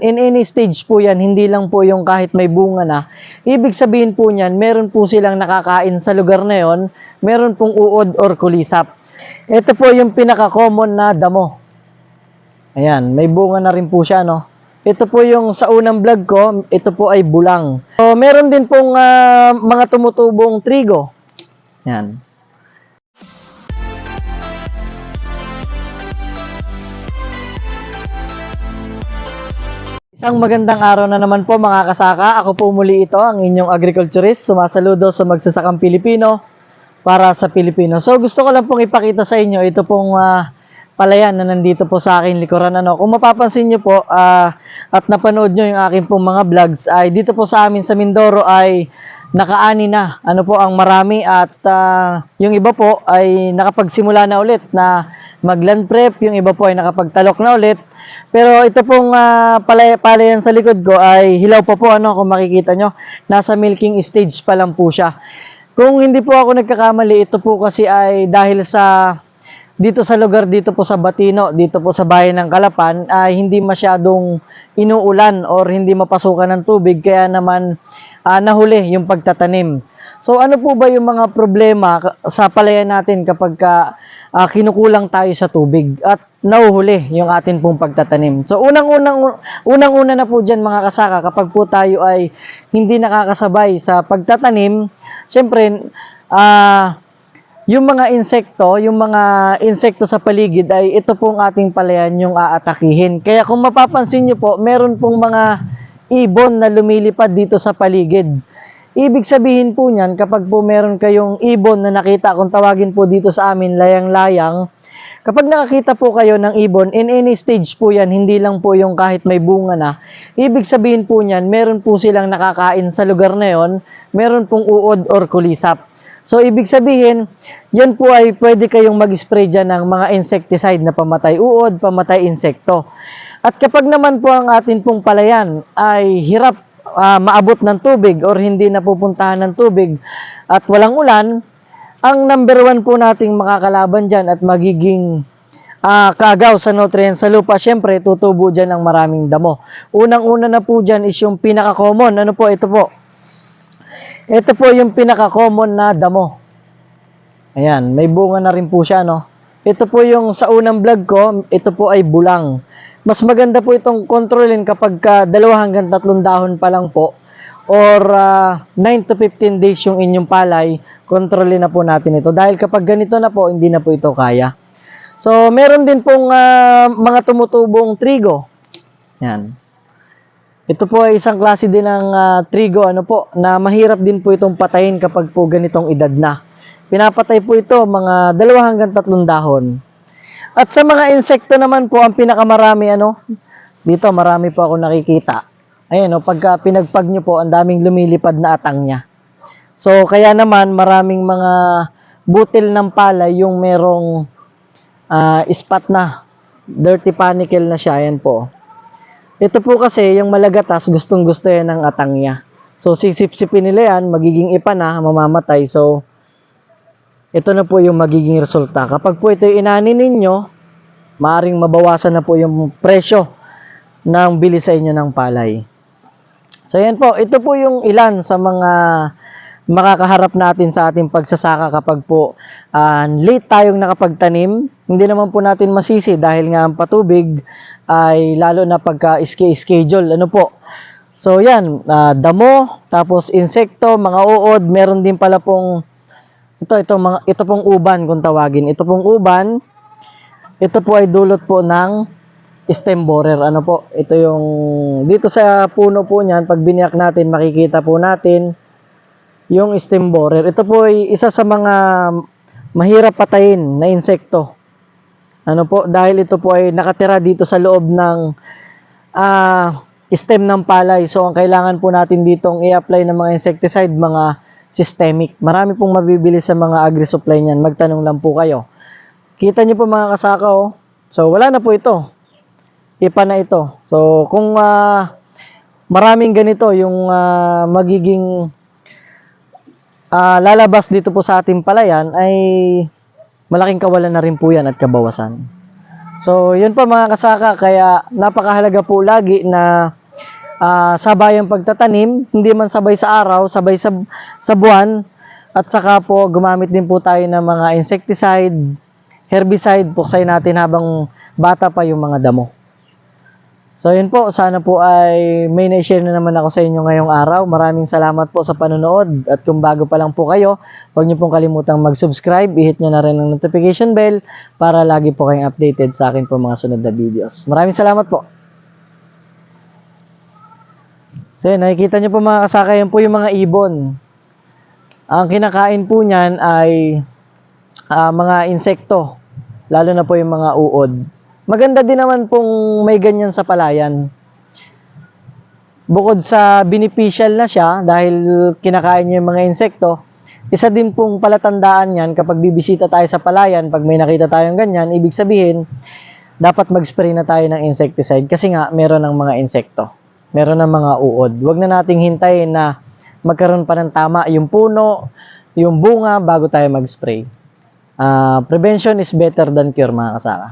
In any stage po yan, hindi lang po yung kahit may bunga na. Ibig sabihin po niyan, meron po silang nakakain sa lugar na yon, meron pong uod or kulisap. Ito po yung pinaka-common na damo. Ayan, may bunga na rin po siya, no? Ito po yung sa unang vlog ko, ito po ay bulang. So, meron din pong ah, mga tumutubong trigo. Yan. Isang magandang araw na naman po mga kasaka. Ako po muli ito, ang inyong agriculturist. Sumasaludo sa magsasakang Pilipino para sa Pilipino. So gusto ko lang pong ipakita sa inyo ito pong ah, palayan na nandito po sa akin likuran. Ano, kung mapapansin nyo po ah, at napanood nyo yung aking pong mga vlogs ay dito po sa amin sa Mindoro ay nakaani na. Ano po ang marami at ah, yung iba po ay nakapagsimula na ulit na mag-land prep, yung iba po ay nakapagtalok na ulit. Pero ito pong uh, palay, palayan sa likod ko ay hilaw pa po ano kung makikita nyo. Nasa milking stage pa lang po siya. Kung hindi po ako nagkakamali, ito po kasi ay dahil sa dito sa lugar dito po sa Batino, dito po sa bayan ng Kalapan, ay hindi masyadong inuulan or hindi mapasukan ng tubig kaya naman ah, nahuli yung pagtatanim. So ano po ba yung mga problema sa palayan natin kapag ka, ah, kinukulang tayo sa tubig at nauhuli yung atin pong pagtatanim. So unang-unang unang-una na po diyan mga kasaka kapag po tayo ay hindi nakakasabay sa pagtatanim, syempre ah yung mga insekto, yung mga insekto sa paligid ay ito pong ating palayan yung aatakihin. Kaya kung mapapansin nyo po, meron pong mga ibon na lumilipad dito sa paligid. Ibig sabihin po niyan, kapag po meron kayong ibon na nakita, kung tawagin po dito sa amin, layang-layang, kapag nakakita po kayo ng ibon, in any stage po yan, hindi lang po yung kahit may bunga na, ibig sabihin po niyan, meron po silang nakakain sa lugar na yon, meron pong uod or kulisap. So, ibig sabihin, yan po ay pwede kayong mag-spray dyan ng mga insecticide na pamatay uod, pamatay insekto. At kapag naman po ang atin pong palayan ay hirap ah, maabot ng tubig or hindi napupuntahan ng tubig at walang ulan, ang number one po nating makakalaban dyan at magiging ah, kagaw sa nutrients sa lupa, syempre tutubo dyan ng maraming damo. Unang-una na po dyan is yung pinaka-common. Ano po? Ito po. Ito po yung pinaka-common na damo. Ayan, may bunga na rin po siya, no? Ito po yung sa unang vlog ko, ito po ay bulang. Mas maganda po itong kontrolin kapag ka dalawa hanggang tatlong dahon pa lang po or ah, 9 to 15 days yung inyong palay, kontrolin na po natin ito. Dahil kapag ganito na po, hindi na po ito kaya. So, meron din pong ah, mga tumutubong trigo. Yan. Ito po ay isang klase din ng ah, trigo ano po na mahirap din po itong patayin kapag po ganitong edad na. Pinapatay po ito mga dalawa hanggang tatlong dahon. At sa mga insekto naman po ang pinakamarami ano dito marami po ako nakikita. Ayun oh, pagka pinagpag nyo po ang daming lumilipad na atang niya. So kaya naman maraming mga butil ng palay yung merong ah, spot na dirty panicle na siya ayan po. Ito po kasi, yung malagatas, gustong gusto yan ng atang niya. So, sisip-sipin nila yan, magiging ipa na, mamamatay. So, ito na po yung magiging resulta. Kapag po ito inani ninyo, maaring mabawasan na po yung presyo ng bili sa inyo ng palay. So, yan po. Ito po yung ilan sa mga makakaharap natin sa ating pagsasaka kapag po ah, late tayong nakapagtanim. Hindi naman po natin masisi dahil nga ang patubig ay lalo na pagka schedule ano po. So yan, ah, damo, tapos insekto, mga uod, meron din pala pong ito ito mga ito pong uban kung tawagin. Ito pong uban. Ito po ay dulot po ng stem borer. Ano po? Ito yung dito sa puno po niyan, pag biniyak natin, makikita po natin yung stem borer. Ito po ay isa sa mga mahirap patayin na insekto. Ano po, dahil ito po ay nakatira dito sa loob ng ah, stem ng palay. So, ang kailangan po natin ditong i-apply ng mga insecticide, mga systemic. Marami pong mabibili sa mga agri-supply niyan. Magtanong lang po kayo. Kita niyo po mga kasaka, oh. So, wala na po ito. Ipa na ito. So, kung ah, maraming ganito, yung ah, magiging ah, lalabas dito po sa ating palayan ay malaking kawalan na rin po yan at kabawasan. So, yun po mga kasaka, kaya napakahalaga po lagi na ah, sabay ang pagtatanim, hindi man sabay sa araw, sabay sa, sa buwan, at saka po gumamit din po tayo ng mga insecticide, herbicide, puksay natin habang bata pa yung mga damo. So yun po, sana po ay may na-share na naman ako sa inyo ngayong araw. Maraming salamat po sa panonood at kung bago pa lang po kayo, huwag niyo pong kalimutang mag-subscribe, i-hit niyo na rin ang notification bell para lagi po kayong updated sa akin po mga sunod na videos. Maraming salamat po. So yun, nakikita niyo po mga kasaka, yan po yung mga ibon. Ang kinakain po niyan ay ah, mga insekto, lalo na po yung mga uod. Maganda din naman pong may ganyan sa palayan. Bukod sa beneficial na siya dahil kinakain niya yung mga insekto, isa din pong palatandaan yan kapag bibisita tayo sa palayan, pag may nakita tayong ganyan, ibig sabihin, dapat mag-spray na tayo ng insecticide kasi nga meron ng mga insekto. Meron ng mga uod. Huwag na nating hintayin na magkaroon pa ng tama yung puno, yung bunga bago tayo mag-spray. Ah, prevention is better than cure mga kasaka.